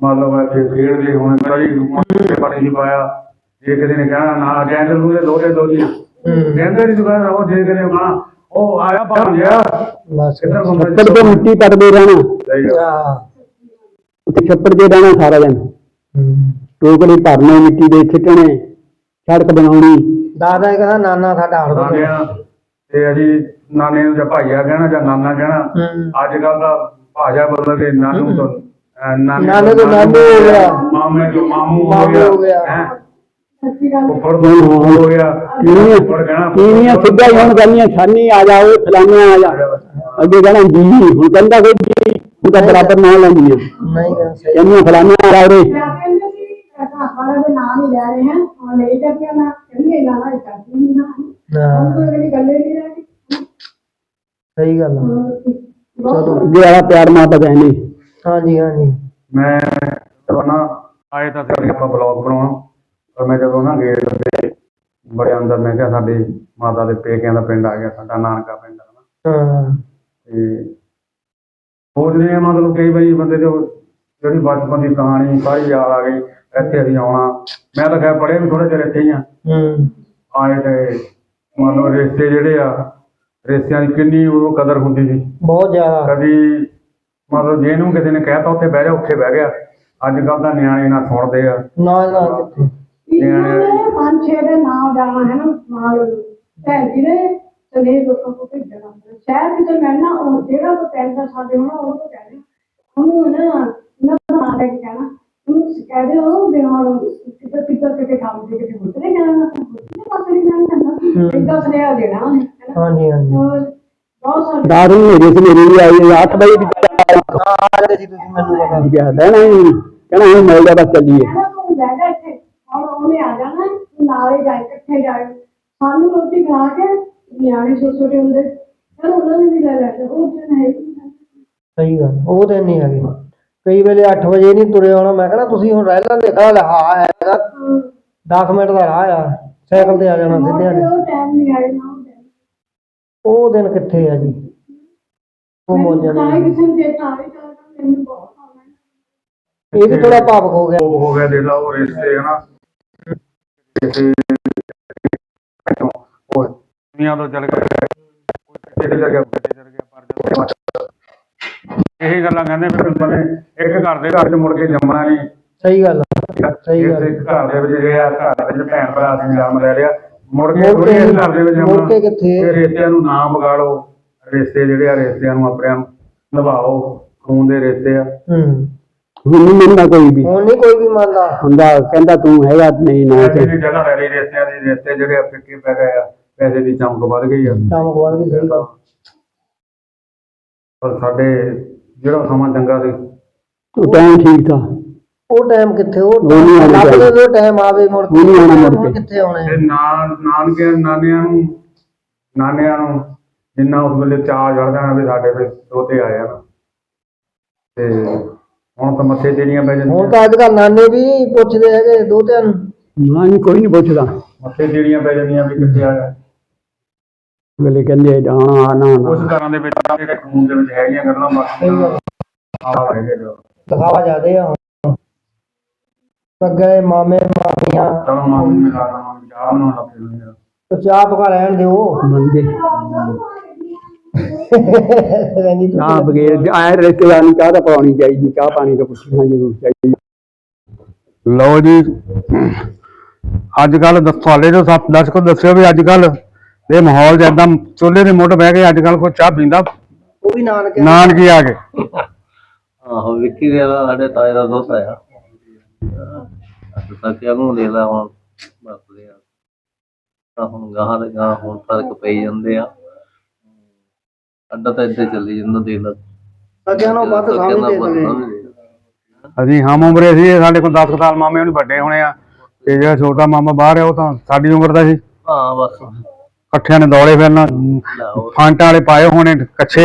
ਮੰਨ ਲਓ ਇੱਥੇ ਖੇਡ ਦੇ ਹੋਣੇ ਕਈ ਪਾਣੀ ਨਹੀਂ ਪਾਇਆ। ਜੇ ਕਿਸੇ ਨੇ ਕਹਿਣਾ ਨਾ ਜੈਂਦਰ ਨੂੰ ਦੇ ਦੋ ਦੇ ਦੋ ਜੀ ਕਹਿੰਦੇ ਨਹੀਂ ਦੁਕਾਨ ਉਹ ਜੇ ਕਰੇ ਕਹਣਾ ਉਹ ਆਇਆ ਬਾਹਰ ਗਿਆ। ਬਸ। ਕਿੱਧਰ ਘੁੰਮਦਾ ਛੱਪੜ ਤੇ ਮਿੱਟੀ ਕੱਢਦੇ ਰਹਿਣਾ। ਉੱਥੇ ਛੱਪੜ ਤੇ ਰਹਿਣਾ ਸਾਰਾ ਦਿਨ। ਟੋਕਰੇ ਭਰਨੇ ਮਿੱਟੀ ਦੇ ਛਿੱਟਣੇ ਸੜਕ ਬਣਾਉਣੀ। ਦਾਦਾ ਇਹ ਕਹਿੰਦਾ ਨਾਨਾ ਸਾਡਾ ਹੜਦਾ ਨਾਨੇ ਤੇ ਅਜੀ ਨਾਨੇ ਨੂੰ ਜਾਂ ਭਾਈਆ ਕਹਿਣਾ ਜਾਂ ਨਾਨਾ ਕਹਿਣਾ ਅੱਜ ਕੱਲ ਦਾ ਭਾਜਾ ਬਦਲ ਕੇ ਨਾਨੂ ਤੋਂ ਅਹ ਨਾਨੇ ਨਾਨੇ ਤੋਂ ਨਾਨੂ ਹੋ ਗਿਆ। ਮਾਮੇ ਤੋਂ ਮਾਮੂ ਹੋ ਮਾਮੂ ਗਿਆ ਹੋ ਗਿਆ। ਹੈਂ। ਸੱਚੀ ਗੱਲ ਉੱਪਰ ਤੋਂ ਉੱਪਰ ਹੋ ਗਿਆ। ਕੀਨੀਆਂ ਉੱਪਰ ਕਹਿਣਾ ਕੀਨੀਆਂ ਸਿੱਧਾ ਹੀ ਹੁਣ ਕਰਨੀਆਂ ਛਾਨੀ ਆ ਜਾਓ ਫਲਾਨਾ ਆ ਜਾ। ਅੱਗੇ ਕਹਿਣਾ ਜੀ ਹੁਣ ਕਹਿੰਦਾ ਕੋਈ ਜੀ ਤਾਂ ਬਰਾਬਰ ਨਾ ਲੈਂਦੀਆਂ ਨਹੀਂ ਸਹੀ। ਕਹਿੰਦੀਆਂ ਆ ਜਾ ਉਰੇ। ਕਿਆ ਕਹਿੰਦੇ ਸੀ ਘਰ ਦੇ ਨਾਮ ਹੀ ਲੈ ਰਹੇ ਹਨ और ले जाके ना चलिए गाना करते हैं ना ਹਾਂ, हम तो अगली गले नहीं रही ਸਹੀ ਗੱਲ ਆ। बहुत ਅੱਗੇ ਵਾਲਾ ਪਿਆਰ ਮਾਤਾ ਕਹਿੰਦੀ ਹਾਂਜੀ ਹਾਂਜੀ ਮੈਂ ਜਦੋਂ ਨਾ ਆਏ ਤਾਂ ਸੀ ਆਪਾਂ ਬਲੌਗ ਬਣਾਉਣਾ ਪਰ ਮੈਂ ਜਦੋਂ ਨਾ ਗੇਟ ਤੇ ਬੜੇ ਅੰਦਰ ਮੈਂ ਕਿਹਾ ਸਾਡੇ ਮਾਤਾ ਦੇ ਪੇਕਿਆਂ ਦਾ ਪਿੰਡ ਆ ਗਿਆ ਸਾਡਾ ਨਾਨਕਾ ਪਿੰਡ ਹੈ ਨਾ ਹਾਂ ਤੇ ਸੋਚਦੇ ਆ ਮਤਲਬ ਕਈ ਵਾਰੀ ਬੰਦੇ ਦੇ ਉਹ ਜਿਹੜੀ ਬਚਪਨ ਦੀ ਕਹਾਣੀ ਸਾਰੀ ਯਾਦ ਆ ਗਈ ਇੱਥੇ ਅਸੀਂ ਆਉਣਾ। ਮੈਂ ਤਾਂ ਖੈਰ ਪੜ੍ਹੇ ਵੀ ਥੋੜੇ ਚਿਰ ਇੱਥੇ ਹੀ ਆ। ਹੂੰ। ਆਏ ਤੇ ਮੰਨ ਲਓ ਰਿਸ਼ਤੇ ਜਿਹੜੇ ਆ ਰਿਸ਼ਤਿਆਂ ਦੀ ਕਿੰਨੀ ਉਹ ਕਦਰ ਹੁੰਦੀ ਸੀ। ਬਹੁਤ ਜ਼ਿਆਦਾ। ਕਦੀ ਮਤਲਬ ਜੇ ਇਹਨੂੰ ਕਿਸੇ ਨੇ ਕਹਿਤਾ ਉੱਥੇ ਬਹਿ ਜਾ ਉੱਥੇ ਬਹਿ ਗਿਆ। ਅੱਜ ਕੱਲ ਤਾਂ ਨਿਆਣੇ ਨਾ ਸੁਣਦੇ ਆ। ਨਾ ਨਾ ਕਿੱਥੇ ਇਹਨਾਂ ਨੇ ਪੰਜ ਛੇ ਦੇ ਨਾਮ ਜਾਣਾ ਹੈ ਨਾ ਨਾਲ ਭੈਣ ਜੀ ਨੇ ਸਨੇਹ ਲੋਕਾਂ को ਭੇਜਣਾ ਸ਼ਹਿਰ ਵਿੱਚ ਮੈਂ ਨਾ ਉਹ ਜਿਹੜਾ ਕੋ ਪੈਂਦਾ ਸਾਡੇ ਹੋਣਾ ਉਹ ਤੋਂ ਕਹਿੰਦੇ ਉਹਨੂੰ ਨਾ ਨਾ ਬਣਾ ਕੇ ਕਹਿਣਾ। ਉਹਨੂੰ ਕਹਿ ਦਿਓ ਵੀ ਹੁਣ ਕਿਤੇ ਕਿਤੇ ਕਿਤੇ ਕੰਮ ਦੇ ਕਿਤੇ ਹੁੰਦੇ ਜਾਣਾ ਕਿਤੇ ਪਾਸੇ ਨਹੀਂ ਜਾਣਾ ਇਦਾਂ ਸੁਨੇਹਾ ਦੇਣਾ ਉਹਨੇ ਹੈ ਨਾ ਹਾਂਜੀ ਹਾਂਜੀ। ਹੋਰ ਬਹੁਤ ਸਾਰੇ ਨੂੰ ਮੇਰੇ ਸੀ ਮੇਰੀ ਵੀ ਆਈ 8 ਵਜੇ ਦੀ ਹਾਂ ਆ ਸੀ ਤੁਸੀਂ ਮੈਨੂੰ ਪਤਾ। ਗਿਆ ਹੀ ਨਹੀਂ ਕਹਿਣਾ ਹੁਣ ਮਿਲ ਜਾ ਬਸ ਚੱਲੀਏ। ਤੂੰ ਬਹਿ ਜਾ ਇੱਥੇ। ਔਰ ਉਹਨੇ ਆ ਜਾਣਾ ਤੂੰ ਨਾਲੇ ਜਾ ਇਕੱਠੇ ਜਾਏ ਸਾਨੂੰ ਰੋਟੀ ਖਾ ਕੇ ਨਿਆਣੇ ਛੋਟੇ ਛੋਟੇ ਹੁੰਦੇ। ਚਲ ਉਹਨਾਂ ਨੂੰ ਵੀ ਲੈ ਲੈ ਉਹ ਜਨ ਹੈ ਹੀ। ਸਹੀ ਗੱਲ ਉਹ ਤੇ ਨਹੀਂ ਹੈਗੀ। ਕਈ ਵੇਲੇ 8 ਵਜੇ ਨਹੀਂ ਤੁਰੇ ਆਉਣਾ ਮੈਂ ਕਹਿੰਦਾ ਤੁਸੀਂ ਹੁਣ ਰਹਿ ਲੈਂਦੇ ਹਾਂ ਲੈ। ਹਾਂ ਹੈਗਾ। 10 ਮਿੰਟ ਦਾ ਰਾਹ ਆ। ਸਾਈਕਲ ਤੇ ਆ ਜਾਣਾ ਸਿੱਧੇ ਆ ਉਹ ਟਾਈਮ ਨਹੀਂ ਆਇਆ ਨਾ ਉਹ ਦਿਨ ਕਿੱਥੇ ਆ ਜੀ? ਉਹ ਮੌਜਾਂ ਤਾਂ ਹੀ ਨੇ ਕਿਸੇ ਨੂੰ ਦੇਤਾ ਵੀ ਤਾਂ ਮੈਨੂੰ ਬਹੁਤ ਆਉਣਾ ਇਹ ਵੀ ਥੋੜਾ ਭਾਵਕ ਹੋ ਗਿਆ। ਉਹ ਹੋ ਗਿਆ ਲਾ ਉਹ ਰਿਸ਼ਤੇ ਹਨਾ ਕਿਸੇ ਉਹ ਦੁਨੀਆ ਤੋਂ ਚਲ ਗਏ ਕੋਈ ਕਿਤੇ ਚਲ ਗਿਆ ਕੋਈ ਕਿਤੇ ਚਲ ਗਿਆ ਪਰ ਜਦੋਂ ਇਹੀ ਗੱਲਾਂ ਕਹਿੰਦੇ ਵੀ ਬੰਦੇ ਇੱਕ ਘਰ ਦੇ ਘਰ ਚ ਮੁੜ ਕੇ ਜੰਮਣਾ ਨਹੀਂ। ਸਹੀ ਗੱਲ ਆ ਸਹੀ ਗੱਲ ਇਸ ਘਰ ਦੇ ਵਿੱਚ ਰਿਹਾ ਘਰ ਦੇ ਵਿੱਚ ਭੈਣ ਭਰਾ ਅਸੀਂ ਜਨਮ ਲੈ ਲਿਆ। ਮੁੜ ਕੇ ਮੁੜ ਕੇ ਇਸ ਘਰ ਦੇ ਵਿੱਚ ਮੁੜ ਜੰਮਣਾ। ਕੇ ਕਿੱਥੇ? ਇਹ ਰਿਸ਼ਤਿਆਂ ਨੂੰ ਨਾ ਵਿਗਾੜੋ ਰਿਸ਼ਤੇ ਜਿਹੜੇ ਆ ਰਿਸ਼ਤਿਆਂ ਨੂੰ ਆਪਣਿਆਂ ਨੂੰ ਨਿਭਾਓ ਖੂਨ ਦੇ ਰਿਸ਼ਤੇ ਆ। ਹੂੰ। ਹੁਣ ਨਹੀਂ ਮੰਨਦਾ ਕੋਈ ਵੀ। ਹੁਣ ਨਹੀਂ ਕੋਈ ਵੀ ਮੰਨਦਾ। ਹੁੰਦਾ ਕਹਿੰਦਾ ਤੂੰ ਹੈਗਾ ਨਹੀਂ ਨਾ ਤੇ ਜਿਹੜੀ ਜਗ੍ਹਾ ਲੈ ਲਈ ਰਿਸ਼ਤਿਆਂ ਦੇ ਰਿਸ਼ਤੇ ਜਿਹੜੇ ਆ ਫਿੱਕੇ ਪੈ ਗਏ ਆ ਪੈਸੇ ਦੀ ਚਮਕ ਵੱਧ ਗਈ ਆ। ਕੰਮ ਕੋਲ ਵੀ ਸਹੀ ਗੱਲ। ਪਰ ਸਾਡੇ ਜਿਹੜਾ ਸਮਾਂ ਚੰਗਾ ਸੀ ਉਹ ਟਾਈਮ ਠੀਕ ਥਾ ਉਹ ਟਾਈਮ ਕਿੱਥੇ? ਉਹ ਉਹ ਨਹੀਂ ਆਉਣਾ। ਦੇ ਟਾਈਮ ਆਵੇ ਮੁੜ ਉਹ ਨਹੀਂ ਆਉਣਾ ਮੁੜ ਹੁਣ ਕੇ। ਕਿੱਥੇ ਆਉਣੇ ਤੇ ਨਾਨ ਨਾਨਕੇ ਨਾਨਿਆਂ ਨੂੰ ਨਾਨਿਆਂ ਨੂੰ ਜਿੰਨਾ ਉਸ ਵੇਲੇ ਚਾਹ ਚੜ ਜਾਣਾ ਵੀ ਸਾਡੇ ਤੇ ਦੋਤੇ ਆਏ ਆ ਨਾ। ਤੇ ਹੁਣ ਤਾਂ ਮੱਥੇ ਜਿਹੜੀਆਂ ਪੈ ਹੁਣ ਜਾਂਦੀਆਂ ਤਾਂ ਅੱਜ ਕੱਲ੍ਹ ਨਾਨੇ ਵੀ ਨਹੀਂ ਪੁੱਛਦੇ ਹੈਗੇ ਦੋਤਿਆਂ ਨੂੰ। ਨਾ ਨਹੀਂ ਕੋਈ ਨਹੀਂ ਪੁੱਛਦਾ। ਮੱਥੇ ਜਿਹੜੀਆਂ ਪੈ ਜਾਂਦੀਆਂ ਵੀ ਕਿੱਥੇ ਆਇਆ ਵੇਲੇ ਕਹਿੰਦੇ ਆਣਾ ਆਣਾ ਕੁਝ ਘਰਾਂ ਦੇ ਵਿੱਚ ਜਿਹੜੇ ਖੂਨ ਦੇ ਵਿੱਚ ਹੈਗੀਆਂ ਗੱਲਾਂ ਬਾਕੀ ਆ ਹੈਗੇ ਜੋ ਦਿਖਾਵਾ ਜ਼ਿਆਦੇ ਆ ਹੁਣ। ਅੱਗੇ ਮਾਮੇ ਮਾਮੀਆਂ। ਚਲੋ ਮਾਮੀ ਨੇ ਖਾਣਾ ਮਾਮੀ ਚਾਹ ਬਣਾਉਣ ਲੱਗ ਆ। ਤੇ ਚਾਹ ਪਕਾ ਰਹਿਣ ਦਿਓ। ਤੂੰ ਨਾ ਬਗੈਰ ਆਏ ਰਿਸ਼ਤੇਦਾਰ ਨੂੰ ਚਾਹ ਤਾਂ ਪਾਉਣੀ ਚਾਹੀਦੀ ਚਾਹ ਪਾਣੀ ਤਾਂ ਪੁੱਛਣਾ ਜ਼ਰੂਰ ਚਾਹੀਦੀ। ਲਓ ਜੀ ਅੱਜ ਕੱਲ ਤੁਹਾਡੇ ਜੋ ਸੱਤ ਦਸ ਕੋ ਦੱਸਿਓ ਵੀ ਅੱਜ ਕੱਲ ਇਹ ਮਾਹੌਲ ਜਿੱਦਾਂ ਚੁੱਲ੍ਹੇ ਦੇ ਮੁੱਢ ਬਹਿ ਕੇ ਅੱਜ ਕੱਲ ਕੋਈ ਚਾਹ ਪੀਂਦਾ। ਉਹ ਵੀ ਨਾਨਕੇ ਨਾਨਕੀ ਆ ਕੇ। ਆਹੋ ਵਿੱਕੀ ਦੇ ਦਾ ਸਾਡੇ ਤਾਏ ਦਾ ਦੋਸਤ ਆਇਆ। ਅੱਜ ਤੱਕ ਇਹਨੂੰ ਲੈ ਲਾ ਹੁਣ ਬਸ ਲਿਆ ਤਾਂ ਹੁਣ ਗਾਹਾਂ ਦੇ ਗਾਹਾਂ ਹੁਣ ਫ਼ਰਕ ਪਈ ਜਾਂਦੇ ਆ। ਅੱਡਾ ਤਾਂ ਇੱਥੇ ਚੱਲੀ ਜਾਂਦਾ ਦੇਖ ਲਾ ਸਕਿਆਂ ਨੂੰ ਵੱਧ ਸਮਝਦੇ ਸਗੇ ਅਸੀਂ ਹਮ ਉਮਰੇ ਸੀ ਸਾਡੇ ਕੋਲ 10 ਸਾਲ ਮਾਮੇ ਉਹਨੂੰ ਵੱਡੇ ਹੋਣੇ ਆ। ਤੇ ਜਿਹੜਾ ਛੋਟਾ ਮਾਮਾ ਬਾਹਰ ਹੈ ਉਹ ਤਾਂ ਸਾਡੀ ਉਮਰ ਦਾ ਸੀ। ਹਾਂ ਬਸ। ਇਕੱਠਿਆਂ ਨੇ ਦੌੜੇ ਫਿਰਨਾ ਫਾਂਟਾਂ ਵਾਲੇ ਪਾਏ ਹੋਣੇ ਕੱਛੇ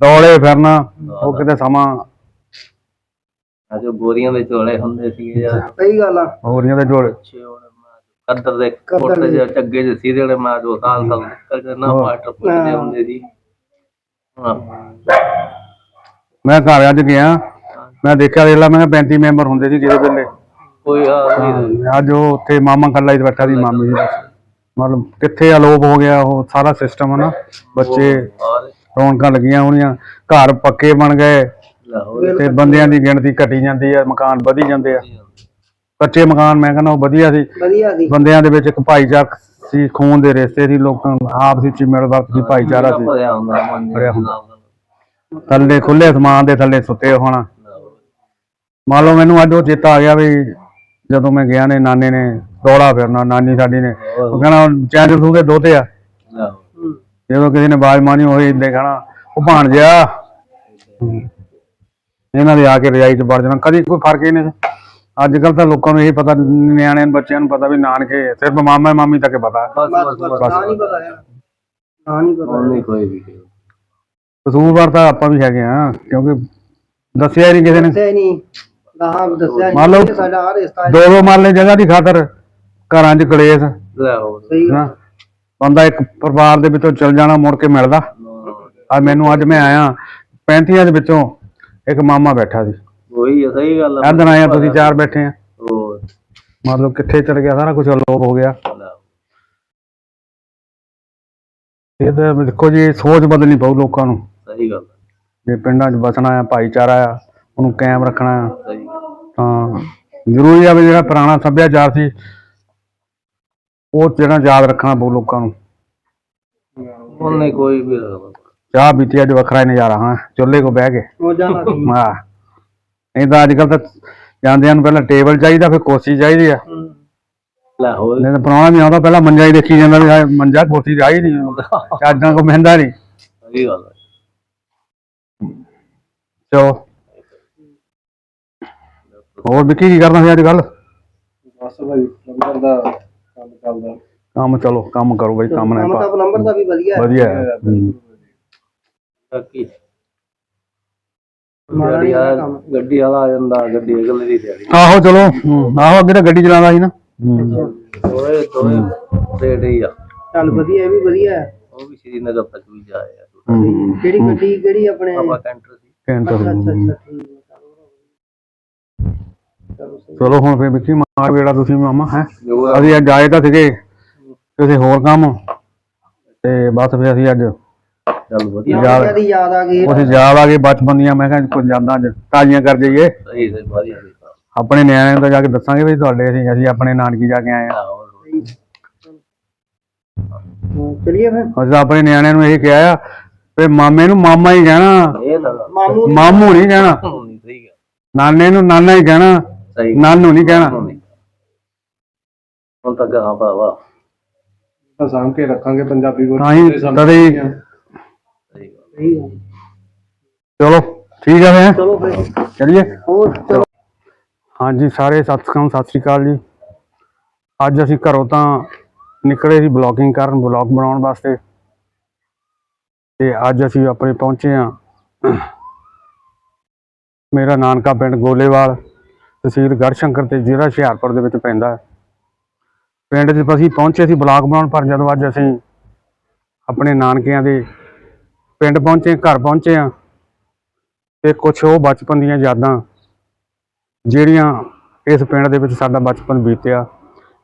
ਦੌੜੇ ਫਿਰਨਾ ਉਹ ਕਿਤੇ ਸਮਾਂ ਅੱਜ ਬੋਰੀਆਂ ਦੇ ਝੋਲੇ ਹੁੰਦੇ ਸੀਗੇ ਯਾਰ। ਸਹੀ ਗੱਲ ਆ। ਹੋਰੀਆਂ ਦੇ ਜੋੜ ਅੱਛੇ ਉਹਨੇ ਮੈਂ ਕੱਦਰ ਦੇ ਕੱਦਰ ਕੋਟੇ ਦੇ। ਜਿਹੇ ਚੱਗੇ ਜਿਹੇ ਸੀਧੇ ਵਾਲੇ ਮੈਂ ਜੋ ਸਾਲ ਸਾਲ ਨਿਕਲ ਕੇ ਨਾ ਹਾਂ। ਮਾਸਟਰ ਪੁੱਛਦੇ ਹੁੰਦੇ ਸੀ। ਹਾਂ। ਮੈਂ ਘਰ ਅੱਜ ਗਿਆ ਮੈਂ ਦੇਖਿਆ ਦੇਖ ਲਾ ਮੈਂ ਕਿਹਾ 35 ਮੈਂਬਰ ਹੁੰਦੇ ਸੀ ਜਿਹਦੇ ਵੇਲੇ। ਕੋਈ ਆ ਨਹੀਂ। ਅੱਜ ਉਹ ਉੱਥੇ ਮਾਮਾ ਕੱਲਾ ਹੀ ਬੈਠਾ ਸੀ ਮਾਮੀ ਜੀ ਮਤਲਬ ਕਿੱਥੇ ਅਲੋਪ ਹੋ ਗਿਆ ਉਹ ਸਾਰਾ ਸਿਸਟਮ ਹੈ ਨਾ ਬੱਚੇ ਰੌਣਕਾਂ ਲੱਗੀਆਂ ਹੋਣੀਆਂ ਘਰ ਪੱਕੇ ਬਣ ਗਏ। ਤੇ ਬੰਦਿਆਂ ਦੀ ਗਿਣਤੀ ਘਟੀ ਜਾਂਦੀ ਆ ਮਕਾਨ ਵਧੀ ਜਾਂਦੇ ਆ। ਕੱਚੇ ਮਕਾਨ ਮੈਂ ਕਹਿੰਦਾ ਉਹ ਵਧੀਆ ਸੀ। ਵਧੀਆ ਸੀ। ਬੰਦਿਆਂ ਦੇ ਵਿੱਚ ਇੱਕ ਭਾਈਚਾਰਕ ਸੀ ਖੂਨ ਦੇ ਰਿਸ਼ਤੇ ਸੀ ਲੋਕਾਂ ਆਪਸੀ ਚ ਮਿਲ ਵਰਤ ਸੀ ਭਾਈਚਾਰਾ ਸੀ। ਭਰਿਆ ਹੁੰਦਾ। ਥੱਲੇ ਖੁੱਲੇ ਸਮਾਨ ਦੇ ਥੱਲੇ ਸੁੱਤੇ ਹੋਣਾ। ਮੰਨ ਲਓ ਮੈਨੂੰ ਅੱਜ ਉਹ ਚੇਤਾ ਆ ਗਿਆ ਵੀ ਜਦੋਂ ਮੈਂ ਗਿਆ ਨੇ ਨਾਨੇ ਨੇ ਦੌੜਾ ਫਿਰਨਾ ਨਾਨੀ ਸਾਡੀ ਨੇ। ਉਹ ਕਹਿੰਦਾ ਚੈਨ ਸੂ ਦੇ ਦੋਤੇ ਆ। ਜਦੋਂ ਕਿਸੇ ਨੇ ਬਾਜ ਮਾਨੀ ਹੋਈ ਇੱਦਾਂ ਕਹਣਾ ਉਹ ਭਾਣ ਜਿਆ। ਇਹਨਾਂ ਦੇ ਆ ਕੇ ਰਜਾਈ ਚ ਵੜ ਜਾਣਾ। ਕਦੀ ਕੋਈ ਫ਼ਰਕ ਹੀ ਨਹੀਂ। ਅੱਜ ਕੱਲ ਤਾਂ ਲੋਕਾਂ ਨੂੰ ਇਹ ਪਤਾ ਨਿਆਣਿਆਂ ਨੂੰ ਬੱਚਿਆਂ ਨੂੰ ਪਤਾ ਵੀ ਨਾਨਕੇ ਸਿਰਫ ਮਾਮਾ ਮਾਮੀ ਤੱਕ ਪਤਾ। ਬਸ ਬਸ ਬਸ ਨਾ ਨਹੀਂ ਪਤਾ ਨਾ ਨਹੀਂ ਪਤਾ ਨਹੀਂ ਕੋਈ ਵੀ ਕਸੂਰਵਾਰ ਤਾਂ ਆਪਾਂ ਵੀ ਹੈਗੇ ਆ ਕਿਉਂਕਿ ਦੱਸਿਆ ਹੀ ਨਹੀਂ ਕਿਸੇ ਨੇ। ਦੱਸਿਆ ਨਹੀਂ। ਗਾਹਾਂ ਦੱਸਿਆ ਮੰਨ ਲਓ- ਨਹੀਂ ਕਿ ਸਾਡਾ ਆ ਰਿਸ਼ਤਾ ਹੈ ਦੋ ਦੋ ਮਰਲੇ ਜਗ੍ਹਾ ਦੀ ਖਾਤਰ ਘਰਾਂ 'ਚ ਕਲੇਸ਼। ਲਾਹੌਰ ਸਹੀ ਗੱਲ ਨਾ ਬੰਦਾ ਇੱਕ ਪਰਿਵਾਰ ਦੇ ਵਿੱਚੋਂ ਚਲ ਜਾਣਾ ਮੁੜ ਕੇ ਮਿਲਦਾ। ਅੱਜ ਮੈਨੂੰ ਅੱਜ ਮੈਂ ਆਇਆ 35 ਦੇ ਵਿੱਚੋਂ ਇੱਕ ਮਾਮਾ ਬੈਠਾ ਸੀ। ਉਹੀ ਆ ਸਹੀ ਗੱਲ ਆ। ਅੱਧ ਆਏ ਆ ਤੁਸੀਂ ਚਾਰ ਬੈਠੇ ਆ। ਹੋਰ? ਮਤਲਬ ਕਿੱਥੇ ਚਲ ਗਿਆ ਸਾਰਾ ਕੁਝ ਅਲੋਪ ਹੋ ਗਿਆ। ਲਾਹੌਰ। ਇਹ ਤਾਂ ਦੇਖੋ ਜੀ ਸੋਚ ਬਦਲਣੀ ਪਊ ਲੋਕਾਂ ਨੂੰ। ਸਹੀ ਗੱਲ ਆ, ਜੇ ਪਿੰਡਾਂ 'ਚ ਬਸਣਾ ਆ ਭਾਈਚਾਰਾ ਆ ਉਹਨੂੰ ਕਾਇਮ ਰੱਖਣਾ ਆ। ਸਹੀ ਤਾਂ ਜ਼ਰੂਰੀ ਆ ਵੀ ਜਿਹੜਾ ਪੁਰਾਣਾ ਸੱਭਿਆਚਾਰ ਸੀ ਉਹ ਜਿਹੜਾ ਯਾਦ ਰੱਖਣਾ ਪਊ ਲੋਕਾਂ ਨੂੰ। ਨਹੀਂ ਕੋਈ ਵੀ ਚਾਹ ਪੀਤੀ ਅੱਜ ਵੱਖਰਾ ਹੀ ਨਜ਼ਾਰਾ ਹਾਂ ਚੁੱਲ੍ਹੇ ਕੋ ਬਹਿ ਕੇ। ਹਾਂ ਨਹੀਂ ਤਾਂ ਅੱਜ ਕੱਲ ਤਾਂ ਜਾਂਦਿਆਂ ਨੂੰ ਪਹਿਲਾਂ ਟੇਬਲ ਚਾਹੀਦਾ ਫਿਰ ਕੁਰਸੀ ਚਾਹੀਦੀ ਆ। ਲਾਹੌਰ ਨਹੀਂ ਤਾਂ ਪੁਰਾਣਾ ਵੀ ਆਉਂਦਾ ਪਹਿਲਾਂ ਮੰਜਾ ਹੀ ਦੇਖੀ ਜਾਂਦਾ ਵੀ ਹਾਏ ਮੰਜਾ ਕੁਰਸੀ ਚਾਹੀ ਨਹੀਂ ਚੱਜਾਂ ਕੋ ਮਹਿੰਦਾ ਨਹੀਂ ਸਹੀ ਗੱਲ ਆ। ਚਲੋ। ਹੋਰ ਵਿੱਕੀ ਕੀ ਕਰਦਾ ਸੀ ਅੱਜ ਕੱਲ ਬਸ ਭਾਈ ਲੰਗਰ ਦਾ ਚੱਲਦਾ ਕੰਮ ਚਲੋ ਕੰਮ ਕਰੋ ਬਈ ਕੰਮ ਕੰਮ ਨਾ ਤਾਂ ਨੰਬਰ ਦਾ ਵੀ ਵਧੀਆ ਹੈ। ਵਧੀਆ ਹੈ। ਹੂੰ। ਬਾਕੀ ਗੱਡੀ ਵਾਲਾ ਆ ਜਾਂਦਾ ਗੱਡੀ ਅਗਲੇ ਦੀ ਦਿਹਾੜੀ। ਆਹੋ ਚਲੋ ਆਹੋ ਅੱਗੇ ਤਾਂ ਗੱਡੀ ਚਲਾਉਂਦਾ ਸੀ ਨਾ। ਦੋਏ ਦੋਏ ਹੀ। ਆ। ਚੱਲ ਵਧੀਆ ਇਹ ਵੀ ਵਧੀਆ ਹੈ। ਉਹ ਵੀ ਸ਼੍ਰੀਨਗਰ ਤੱਕ ਵੀ ਜਾਏ ਆ ਕਿਹੜੀ ਗੱਡੀ ਕਿਹੜੀ ਆਪਣੇ? ਆਪਾਂ ਕੈਂਟਰ ਸੀ। ਕੈਂਟਰ। ਅੱਛਾ ਅੱਛਾ ਅੱਛਾ ਠੀਕ ਹੈ। ਚਲੋ ਹੁਣ ਫੇਰ ਵਿੱਕੀ ਮਾਰ ਵੇੜਾ ਤੁਸੀਂ ਮਾਮਾ ਹੈ? ਅਸੀਂ ਅੱਜ ਆਏ ਤਾਂ ਸੀਗੇ ਕਿਸੇ ਹੋਰ ਕੰਮ। ਤੇ ਬਸ ਫੇਰ ਅਸੀਂ ਅੱਜ ਚੱਲ ਵਧੀਆ। ਯਾਦ ਦੀ ਯਾਦ ਆ ਗਈ। ਉਥੇ ਯਾਦ ਆ ਗਏ ਬਚਪਨ ਦੀਆਂ ਮੈਂ ਕਿਹਾ ਕੁਝ ਯਾਦਾਂ ਅੱਜ। ਤਾਜ਼ੀਆਂ ਕਰ ਜਾਈਏ। ਸਹੀ ਸਹੀ ਵਧੀਆ ਕੀਤਾ ਆਪਣੇ ਨਿਆਣਿਆਂ ਨੂੰ ਤਾਂ ਜਾ ਕੇ ਦੱਸਾਂਗੇ ਵੀ ਤੁਹਾਡੇ ਅਸੀਂ ਅਸੀਂ ਆਪਣੇ ਨਾਨਕੀ ਜਾ ਕੇ ਆਏ ਆ। ਚਲਿਏ ਫਿਰ। ਅਸੀਂ ਆਪਣੇ ਨਿਆਣਿਆਂ ਨੂੰ ਇਹ ਕਿਹਾ ਆ ਵੀ ਮਾਮੇ ਨੂੰ ਮਾਮਾ ਹੀ ਕਹਿਣਾ। ਮਾਮੂ ਨਹੀਂ ਕਹਿਣਾ। ਨਹੀਂ ਸਹੀ ਗੱਲ। ਨਾਨੇ ਨੂੰ ਨਾਨਾ ਹੀ ਕਹਿਣਾ। ਸਹੀ ਨਾਨੂ ਨਹੀਂ ਕਹਿਣਾ। ਹੁਣ ਤੱਕ ਹਾਂ ਭਾਵਾ ਤਾਂ ਸਾਂਭ ਕੇ ਰੱਖਾਂਗੇ ਪੰਜਾਬੀ ਤਾਂ ਹੀ ਤਦੇ ਹੀ ਸਹੀ ਗੱਲ ਚਲੋ ਠੀਕ ਹੈ ਫਿਰ। ਚਲੋ ਫਿਰ। ਚਲਿਏ। ਹੋਰ ਚਲੋ। ਹਾਂਜੀ ਸਾਰੇ ਸਤਿਕਾਮ ਸਤਿ ਸ੍ਰੀ ਅਕਾਲ ਜੀ। ਅੱਜ ਅਸੀਂ ਘਰੋਂ ਤਾਂ ਨਿਕਲੇ ਸੀ ਬਲੌਗਿੰਗ ਕਰਨ ਬਲੌਗ ਬਣਾਉਣ ਵਾਸਤੇ। ਤੇ ਅੱਜ ਅਸੀਂ ਆਪਣੇ ਪਹੁੰਚੇ ਆ ਮੇਰਾ ਨਾਨਕਾ ਪਿੰਡ ਗੋਲੇਵਾਲ। ਤਹਿਸੀਲ ਗੜਸ਼ੰਕਰ ਤੇ ਜ਼ਿਲ੍ਹਾ ਹੁਸ਼ਿਆਰਪੁਰ ਦੇ ਵਿੱਚ ਪੈਂਦਾ ਪਿੰਡ 'ਚ ਅਸੀਂ ਪਹੁੰਚੇ ਸੀ ਬਲਾਕ ਬਣਾਉਣ, ਪਰ ਜਦੋਂ ਅੱਜ ਅਸੀਂ ਆਪਣੇ ਨਾਨਕਿਆਂ ਦੇ ਪਿੰਡ ਪਹੁੰਚੇ, ਘਰ ਪਹੁੰਚੇ ਆ ਤੇ ਕੁਝ ਉਹ ਬਚਪਨ ਦੀਆਂ ਯਾਦਾਂ ਜਿਹੜੀਆਂ ਇਸ ਪਿੰਡ ਦੇ ਵਿੱਚ ਸਾਡਾ ਬਚਪਨ ਬੀਤਿਆ,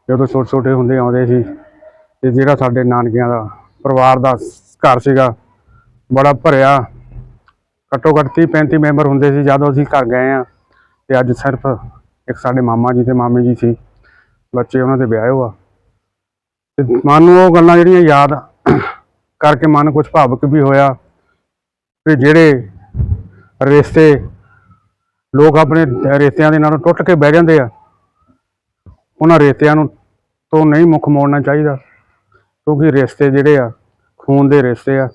ਜਦੋਂ ਛੋਟੇ ਛੋਟੇ ਹੁੰਦੇ ਆਉਂਦੇ ਸੀ, ਤੇ ਜਿਹੜਾ ਸਾਡੇ ਨਾਨਕਿਆਂ ਦਾ ਪਰਿਵਾਰ ਦਾ ਘਰ ਸੀਗਾ, ਬੜਾ ਭਰਿਆ ਘੱਟੋ ਘੱਟ 30 35 ਮੈਂਬਰ ਹੁੰਦੇ ਸੀ, ਜਦੋਂ ਅਸੀਂ ਘਰ ਗਏ ਆ ਤੇ ਅੱਜ ਸਿਰਫ ਇੱਕ ਸਾਡੇ ਮਾਮਾ ਜੀ ਤੇ ਮਾਮੀ ਜੀ ਸੀ, ਬੱਚੇ ਉਹਨਾਂ ਦੇ ਵਿਆਹੇ ਹੋਆ। ਤੇ ਮਨ ਨੂੰ ਉਹ ਗੱਲਾਂ ਜਿਹੜੀਆਂ ਯਾਦ ਕਰਕੇ ਮਨ ਕੁਝ ਭਾਵਕ ਵੀ ਹੋਇਆ ਵੀ ਜਿਹੜੇ ਰਿਸ਼ਤੇ ਲੋਕ ਆਪਣੇ ਰਿਸ਼ਤਿਆਂ ਦੇ ਨਾਲੋਂ ਟੁੱਟ ਕੇ ਬਹਿ ਜਾਂਦੇ ਆ, ਉਹਨਾਂ ਰਿਸ਼ਤਿਆਂ ਨੂੰ ਤੋਂ ਨਹੀਂ ਮੁੱਖ ਮੋੜਨਾ ਚਾਹੀਦਾ, ਕਿਉਂਕਿ ਰਿਸ਼ਤੇ ਜਿਹੜੇ ਆ, ਖੂਨ ਦੇ ਰਿਸ਼ਤੇ ਆ।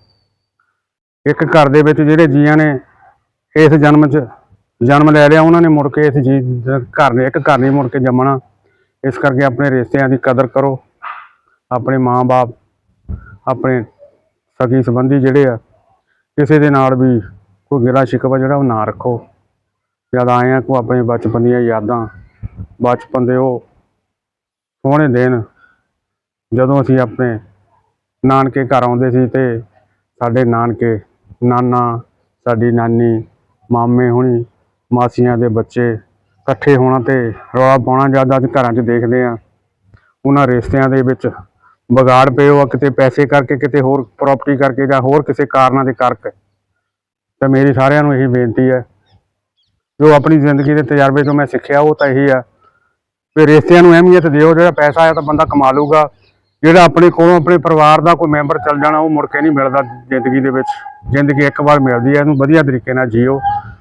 ਇੱਕ ਘਰ ਦੇ ਵਿੱਚ ਜਿਹੜੇ ਜੀਆਂ ਨੇ ਇਸ ਜਨਮ 'ਚ ਜਨਮ ਲੈ ਲਿਆ ਉਹਨਾਂ ਨੇ ਮੁੜ ਕੇ ਇਸ ਜੀ ਘਰ ਨੇ ਇੱਕ ਘਰ ਨਹੀਂ ਮੁੜ ਕੇ ਜੰਮਣਾ। ਇਸ ਕਰਕੇ ਆਪਣੇ ਰਿਸ਼ਤਿਆਂ ਦੀ ਕਦਰ ਕਰੋ। ਆਪਣੇ ਮਾਂ-ਬਾਪ, ਆਪਣੇ ਸਗੀ ਸੰਬੰਧੀ ਜਿਹੜੇ ਆ, ਕਿਸੇ ਦੇ ਨਾਲ ਵੀ ਕੋਈ ਗਿਲਾ ਸ਼ਿਕਵਾ ਜਿਹੜਾ ਉਹ ਨਾ ਰੱਖੋ। ਜਦ ਆਏ ਆ ਕੋ ਆਪਣੇ ਬਚਪਨ ਦੀਆਂ ਯਾਦਾਂ, ਬਚਪਨ ਦੇ ਉਹ ਸੋਹਣੇ ਦਿਨ, ਜਦੋਂ ਅਸੀਂ ਆਪਣੇ ਨਾਨਕੇ ਘਰ ਆਉਂਦੇ ਸੀ ਤੇ ਸਾਡੇ ਨਾਨਕੇ ਨਾਨਾ, ਸਾਡੀ ਨਾਨੀ, ਮਾਮੇ ਹੁਣੀ ਮਾਸੀਆਂ ਦੇ ਬੱਚੇ ਇਕੱਠੇ ਹੋਣਾ ਤੇ ਰੌਲਾ ਪਾਉਣਾ ਜਦ ਅੱਜ ਘਰਾਂ 'ਚ ਦੇਖਦੇ ਆ ਉਹਨਾਂ ਰਿਸ਼ਤਿਆਂ ਦੇ ਵਿੱਚ ਵਿਗਾੜ ਪਏ ਆ, ਕਿਤੇ ਪੈਸੇ ਕਰਕੇ ਕਿਤੇ ਹੋਰ ਪ੍ਰਾਪਰਟੀ ਕਰਕੇ ਜਾਂ ਹੋਰ ਕਿਸੇ ਕਾਰਨਾਂ ਦੇ ਕਰਕੇ। ਤਾਂ ਮੇਰੀ ਸਾਰਿਆਂ ਨੂੰ ਇਹੀ ਬੇਨਤੀ ਹੈ, ਜੋ ਆਪਣੀ ਜ਼ਿੰਦਗੀ ਦੇ ਤਜਰਬੇ ਤੋਂ ਮੈਂ ਸਿੱਖਿਆ ਉਹ ਤਾਂ ਇਹੀ ਆ ਵੀ ਰਿਸ਼ਤਿਆਂ ਨੂੰ ਅਹਿਮੀਅਤ ਦਿਓ, ਜਿਹੜਾ ਪੈਸਾ ਆਇਆ ਤਾਂ ਬੰਦਾ ਕਮਾ ਲੂਗਾ ਜਿਹੜਾ ਆਪਣੇ ਕੋਲੋਂ ਆਪਣੇ ਪਰਿਵਾਰ ਦਾ ਕੋਈ ਮੈਂਬਰ ਚੱਲ ਜਾਣਾ, ਉਹ ਮੁੜ ਕੇ ਨਹੀਂ ਮਿਲਦਾ ਜ਼ਿੰਦਗੀ ਦੇ ਵਿੱਚ। ਜ਼ਿੰਦਗੀ ਇੱਕ ਵਾਰ ਮਿਲਦੀ ਹੈ, ਇਹਨੂੰ ਵਧੀਆ ਤਰੀਕੇ ਨਾਲ ਜੀਓ।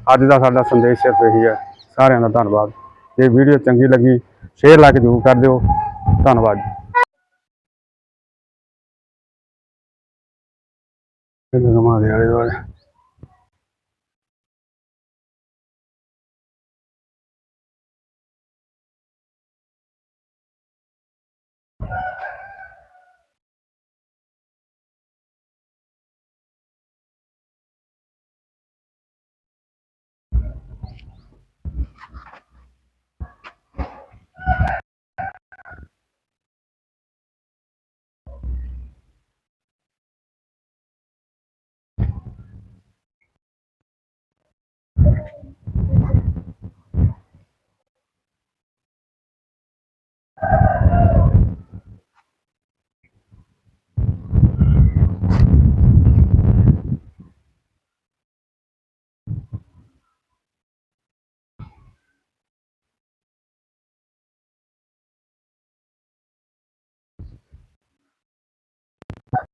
ਅੱਜ ਦਾ ਸਾਡਾ ਸੰਦੇਸ਼ ਸਿਰਫ ਇਹੀ ਹੈ, ਸਾਰਿਆਂ ਦਾ ਧੰਨਵਾਦ। ਜੇ ਵੀਡੀਓ ਚੰਗੀ ਲੱਗੀ ਸ਼ੇਅਰ ਲਾ ਕੇ ਜ਼ਰੂਰ ਕਰ ਦਿਓ। ਧੰਨਵਾਦ। ਜੀ ਇਹ ਦੇ ਆਲੇ ਦੁਆਲੇ